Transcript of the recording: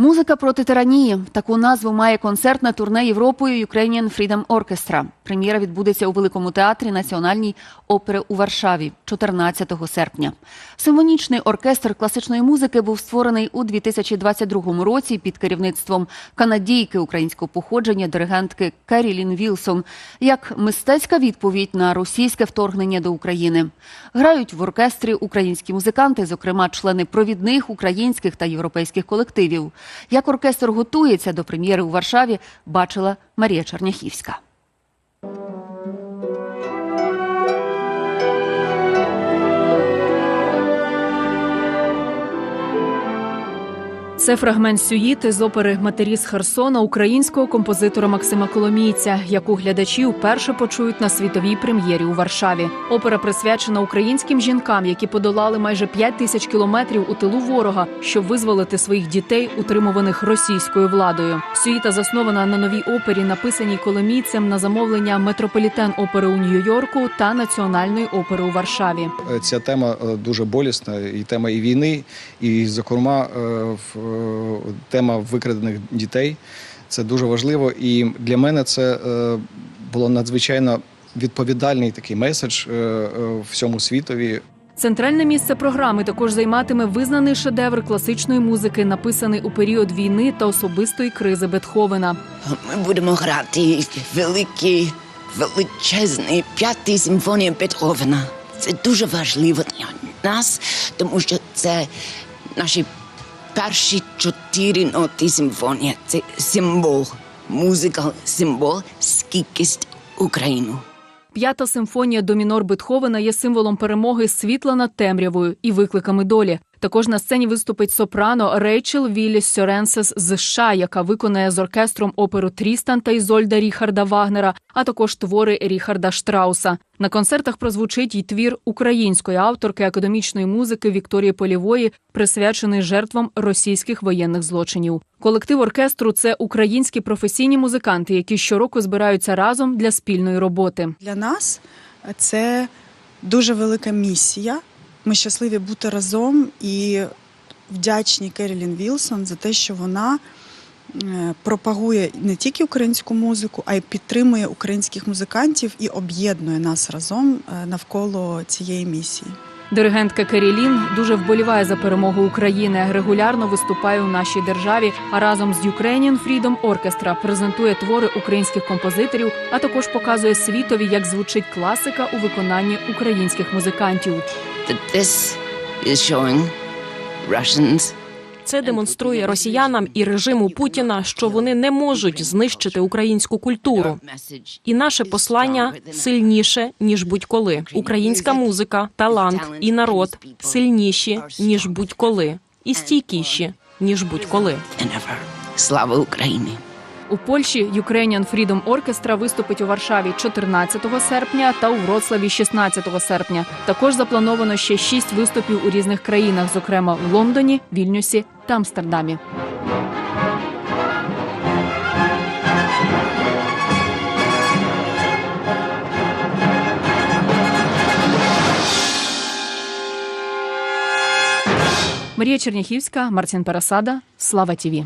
Музика проти тиранії. Таку назву має концертне турне Європою Ukrainian Freedom Orchestra. Прем'єра відбудеться у Великому театрі Національній опери у Варшаві 14 серпня. Симфонічний оркестр класичної музики був створений у 2022 році під керівництвом канадійки українського походження диригентки Керілін Вілсон як мистецька відповідь на російське вторгнення до України. Грають в оркестрі українські музиканти, зокрема члени провідних українських та європейських колективів. Як оркестр готується до прем'єри у Варшаві, бачила Марія Черняхівська. Це фрагмент сюїти з опери Матері з Херсона українського композитора Максима Коломійця, яку глядачі вперше почують на світовій прем'єрі у Варшаві. Опера присвячена українським жінкам, які подолали майже 5 тисяч кілометрів у тилу ворога, щоб визволити своїх дітей, утримуваних російською владою. Сюїта заснована на новій опері, написаній Коломійцем на замовлення метрополітен опери у Нью-Йорку та національної опери у Варшаві. Ця тема е, дуже болісна, і тема і війни, і, зокрема, е, в- тема викрадених дітей. Це дуже важливо. І для мене це е, було надзвичайно відповідальний такий меседж е, е, всьому світові. Центральне місце програми також займатиме визнаний шедевр класичної музики, написаний у період війни та особистої кризи Бетховена. Ми будемо грати великий, величезний п'ятий симфонія Бетховена. Це дуже важливо для нас, тому що це наші перші чотири ноти симфонія Це символ, музика, символ, скількість Україну. П'ята симфонія до мінор Бетховена є символом перемоги світла над темрявою і викликами долі. Також на сцені виступить сопрано Рейчел Вілліс Сьоренсес з США, яка виконає з оркестром оперу Трістан та Ізольда Ріхарда Вагнера, а також твори Ріхарда Штрауса. На концертах прозвучить й твір української авторки академічної музики Вікторії Полівої, присвячений жертвам російських воєнних злочинів. Колектив оркестру це українські професійні музиканти, які щороку збираються разом для спільної роботи. Для нас це дуже велика місія. Ми щасливі бути разом і вдячні Керілін Вілсон за те, що вона е, пропагує не тільки українську музику, а й підтримує українських музикантів і об'єднує нас разом е, навколо цієї місії. Диригентка Керілін дуже вболіває за перемогу України. Регулярно виступає у нашій державі. А разом з Ukrainian Freedom Orchestra презентує твори українських композиторів, а також показує світові, як звучить класика у виконанні українських музикантів. That this is showing Russians Це демонструє росіянам і режиму Путіна, що вони не можуть знищити українську культуру. І наше послання сильніше ніж будь-коли. Українська музика, талант і народ сильніші ніж будь-коли, і стійкіші ніж будь-коли. Слава Україні! У Польщі Ukrainian Freedom Orchestra виступить у Варшаві 14 серпня та у Вроцлаві 16 серпня. Також заплановано ще шість виступів у різних країнах, зокрема в Лондоні, Вільнюсі та Амстердамі. Марія Черняхівська, Мартін Пересада, Слава Тіві.